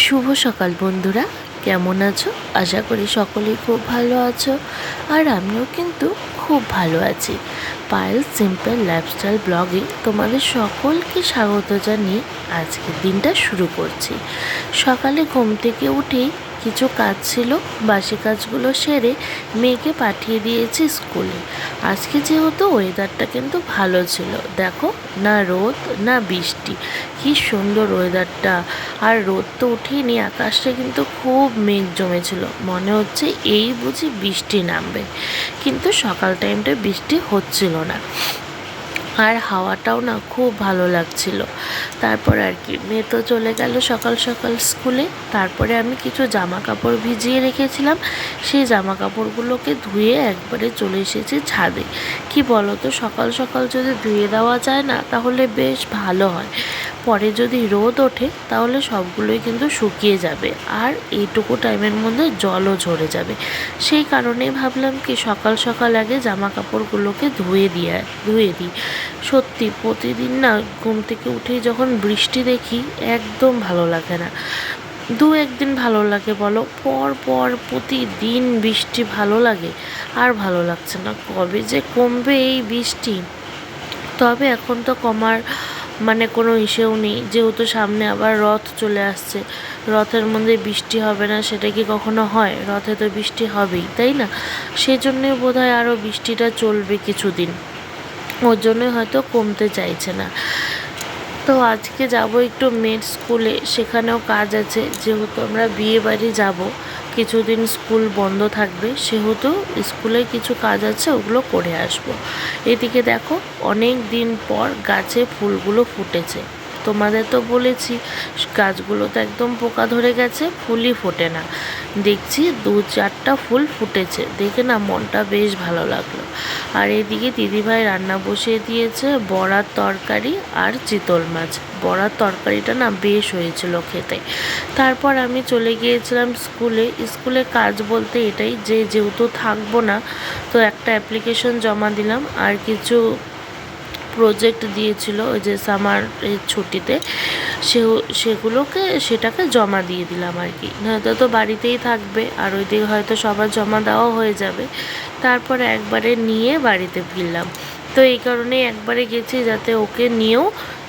শুভ সকাল বন্ধুরা, কেমন আছো? আশা করি সকলেই খুব ভালো আছো, আর আমিও কিন্তু খুব ভালো আছি। পায়েল সিম্পল লাইফস্টাইল ব্লগে তোমাদের সকলকে স্বাগত জানিয়ে আজকের দিনটা শুরু করছি। সকালে ঘুম থেকে উঠেই কিছু কাজ ছিল, বাসি কাজগুলো সেরে মেয়েকে পাঠিয়ে দিয়েছি স্কুলে। আজকে যেহেতু ওয়েদারটা কিন্তু ভালো ছিল। দেখো, না রোদ, না বৃষ্টি। কি সুন্দর ওয়েদারটা। আর রোদ তো উঠেনি, আকাশটা কিন্তু খুব মেঘ জমেছিল। মনে হচ্ছে এই বুঝি বৃষ্টি নামবে। কিন্তু সকাল টাইমটা বৃষ্টি হচ্ছিল না। আর হাওয়াটাও না খুব ভালো লাগছিল। তারপর আর কি, মেয়ে তো চলে গেল সকাল সকাল স্কুলে। তারপরে আমি কিছু জামা কাপড় ভিজিয়ে রেখেছিলাম। সেই জামা কাপড়গুলোকে ধুয়ে একবারে চলে এসেছি ছাদে। কি বলো তো সকাল সকাল যদি ধুয়ে দেওয়া যায় না, তাহলে বেশ ভালো হয়। পরে যদি রোদ ওঠে, তাহলে সবগুলোই কিন্তু শুকিয়ে যাবে। আর এইটুকু টাইমের মধ্যে জলও ঝরে যাবে। সেই কারণে ভাবলাম কি সকাল সকাল আগে জামা কাপড়গুলোকে ধুয়ে দিয়ে, ধুয়ে দিই। সত্যি, প্রতিদিন না ঘুম থেকে উঠেই যখন বৃষ্টি দেখি, একদম ভালো লাগে না। দু একদিন ভালো লাগে বলো, পর পর প্রতিদিন বৃষ্টি ভালো লাগে, আর ভালো লাগছে না। কবে যে কমবে এই বৃষ্টি। তবে এখন তো কমার মানে কোনো ইসেও নেই। যেহেতু সামনে আবার রথ চলে আসছে, রথের মধ্যে বৃষ্টি হবে না সেটা কি কখনো হয়? রথে তো বৃষ্টি হবেই, তাই না? সেজন্যে বোধ হয় আরও বৃষ্টিটা চলবে কিছুদিন। ওর জন্যই হয়তো কমতে চাইছে না। তো আজকে যাব একটু মেয়ের স্কুলে সেখানেও কাজ আছে। যেহেতু আমরা বিয়ে বাড়ি যাব কিছুদিন স্কুল বন্ধ থাকবে, সেহেতু স্কুলে কিছু কাজ আছে, ওগুলো করে আসব। এদিকে দেখো, অনেক দিন পর গাছে ফুলগুলো ফুটেছে। তোমাদের তো বলেছি, গাছগুলো তো একদম পোকা ধরে গেছে, ফুলই ফোটে না। দেখছি দু চারটা ফুল ফুটেছে, দেখে না মনটা বেশ ভালো লাগল। আর এদিকে দিদিভাই রান্না বসিয়ে দিয়েছে বড়ার তরকারি আর চিতল মাছ। বড়ার তরকারিটা না বেশ হয়েছিল খেতে। তারপর আমি চলে গিয়েছিলাম স্কুলে। স্কুলে কাজ বলতে এটাই যে যেহেতু থাকব না, তো একটা অ্যাপ্লিকেশন জমা দিলাম আর কিছু প্রজেক্ট দিয়েছিল ওই যে সামার ছুটিতে সে সেগুলোকে, সেটাকে জমা দিয়ে দিলাম আর কি। নয়তো তো বাড়িতেই থাকবে, আর ওই দিকে হয়তো সবার জমা দেওয়া হয়ে যাবে। তারপর একবারে নিয়ে বাড়িতে ফিরলাম। তো এই কারণেই একবারে গেছি যাতে ওকে নিয়েও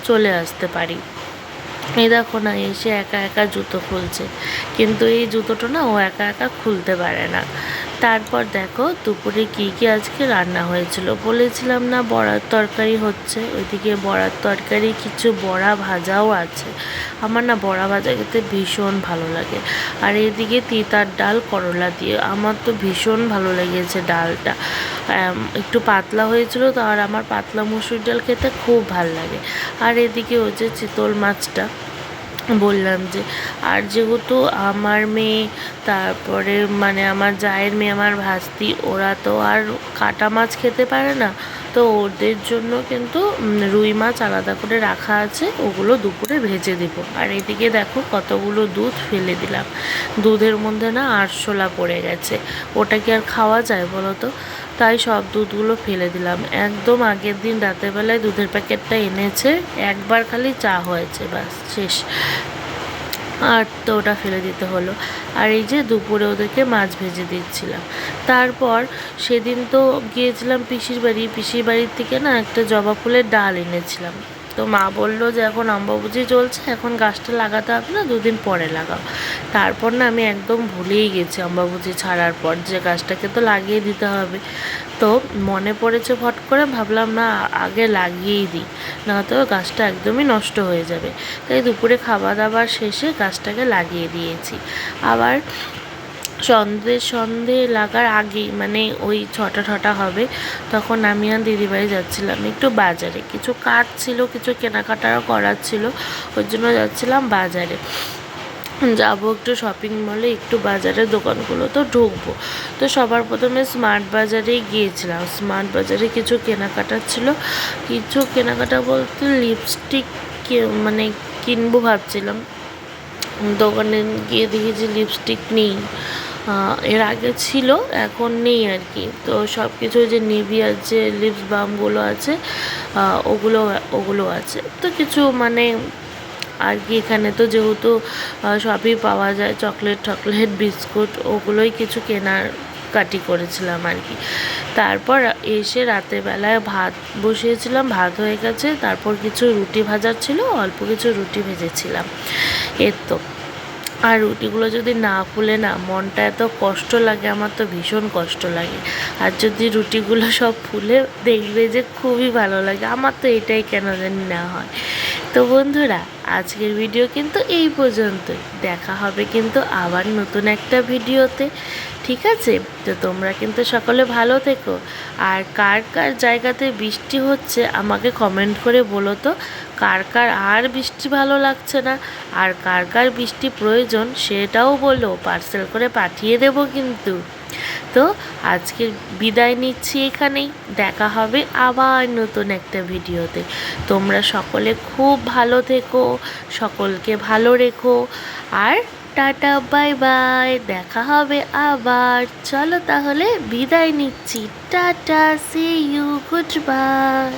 চলে আসতে পারি। এই দেখো না, এসে একা একা জুতো খুলছে। কিন্তু এই জুতোটা না ও একা একা খুলতে পারে না। তারপর দেখো দুপুরে কী কী আজকে রান্না হয়েছিল। বলেছিলাম না বড়ার তরকারি হচ্ছে, ওইদিকে বড়ার তরকারি কিছু বড়া ভাজাও আছে। আমার না বড়া ভাজা খেতে ভীষণ ভালো লাগে। আর এদিকে তিতার ডাল করলা দিয়ে, আমার তো ভীষণ ভালো লেগেছে ডালটা। একটু পাতলা হয়েছিল তো, আর আমার পাতলা মুসুর ডাল খেতে খুব ভালো লাগে। আর এদিকে হচ্ছে চিতল মাছটা। বললাম যে, আর যেহেতু আমার মেয়ে, তারপরে মানে আমার জায়ের মেয়ে, আমার ভাস্তি, ওরা তো আর কাটা মাছ খেতে পারে না। তো ওদের জন্য কিন্তু রুই মাছ আলাদা করে রাখা আছে, ওগুলো দুপুরে ভেজে দেবো। আর এদিকে দেখো কতগুলো দুধ ফেলে দিলাম। দুধের মধ্যে না আরশোলা পড়ে গেছে। ওটা কি আর খাওয়া যায় বলো তো? তাই সব দুধগুলো ফেলে দিলাম। একদম আগের দিন রাতের বেলায় দুধের প্যাকেটটা এনেছে, একবার খালি চা হয়েছে বাস শেষ। আর তো ওটা ফেলে দিতে হলো। আর এই যে দুপুরে ওদেরকে মাছ ভেজে দিচ্ছিলাম। তারপর সেদিন তো গিয়েছিলাম পিসির বাড়ি, পিসির বাড়ির থেকে না একটা জবা ফুলের ডাল এনেছিলাম। তো মা বলল যে, এখন অম্বাবুজি চলছে, এখন গাছটা লাগাতে হবে না, দুদিন পরে লাগাও। তারপর না আমি একদম ভুলেই গেছি অম্বাবুজি ছাড়ার পর যে গাছটাকে তো লাগিয়ে দিতে হবে। তো মনে পড়েছে ফট করে, ভাবলাম না, আগে লাগিয়েই দিই না তো গাছটা একদমই নষ্ট হয়ে যাবে। তাই দুপুরে খাওয়া দাওয়ার শেষে গাছটাকে লাগিয়ে দিয়েছি। আবার সন্ধে সন্ধে লাগার আগেই মানে ওই ছটা ছটা হবে, তখন আমি আর দিদিবাড়ি যাচ্ছিলাম একটু বাজারে। কিছু কাজ ছিল, কিছু কেনাকাটারও করার ছিল, ওই জন্য যাচ্ছিলাম বাজারে। যাব একটু শপিং মলে একটু বাজারের দোকানগুলো তো ঢুকবো। তো সবার প্রথমে স্মার্ট বাজারেই গিয়েছিলাম। স্মার্ট বাজারে কিছু কেনাকাটা ছিল। কিছু কেনাকাটা বলতে লিপস্টিক মানে কিনবো ভাবছিলাম। দোকানে গিয়ে দেখি যে লিপস্টিক নেই। এর আগে ছিল, এখন নেই আর কি। তো সব কিছু যে নিভিয়ার যে লিপস বামগুলো আছে ওগুলো ওগুলো আছে। তো কিছু মানে আর কি এখানে তো যেহেতু সবই পাওয়া যায় চকলেট টকলেট বিস্কুট ওগুলোই কিছু কেনার কাটি করেছিলাম আর কি। তারপর এসে রাতের বেলায় ভাত বসিয়েছিলাম, ভাত হয়ে গেছে, তারপর কিছু রুটি ভাজার ছিল, অল্প কিছু রুটি ভেজেছিলাম। এর তো। আর রুটিগুলো যদি না ফুলে না, মনটা এত কষ্ট লাগে, আমার তো ভীষণ কষ্ট লাগে। আর যদি রুটিগুলো সব ফুলে দেখবে যে খুবই ভালো লাগে, আমার তো এটাই কেন জানি না হয়। তো বন্ধুরা, আজকের ভিডিও কিন্তু এই পর্যন্তই। দেখা হবে কিন্তু আবার নতুন একটা ভিডিওতে। ঠিক আছে? তো তোমরা কিন্তু সকলে ভালো থেকো। আর কার কার জায়গাতে বৃষ্টি হচ্ছে আমাকে কমেন্ট করে বলো তো। কার কার আর বৃষ্টি ভালো লাগছে না? আর কার কার বৃষ্টি প্রয়োজন সেটাও বলো। পার্সেল করে পাঠিয়ে দেবো কিন্তু। তো আজকে বিদায় নিচ্ছি এখানেই। দেখা হবে আবার নতুন একটা ভিডিওতে। তোমরা সকলে খুব ভালো থেকো, সকলকে ভালো রেখো। আর টাটা, বাই বাই। দেখা হবে আবার। চলো তাহলে বিদায় নিচ্ছি। Tata see you good bye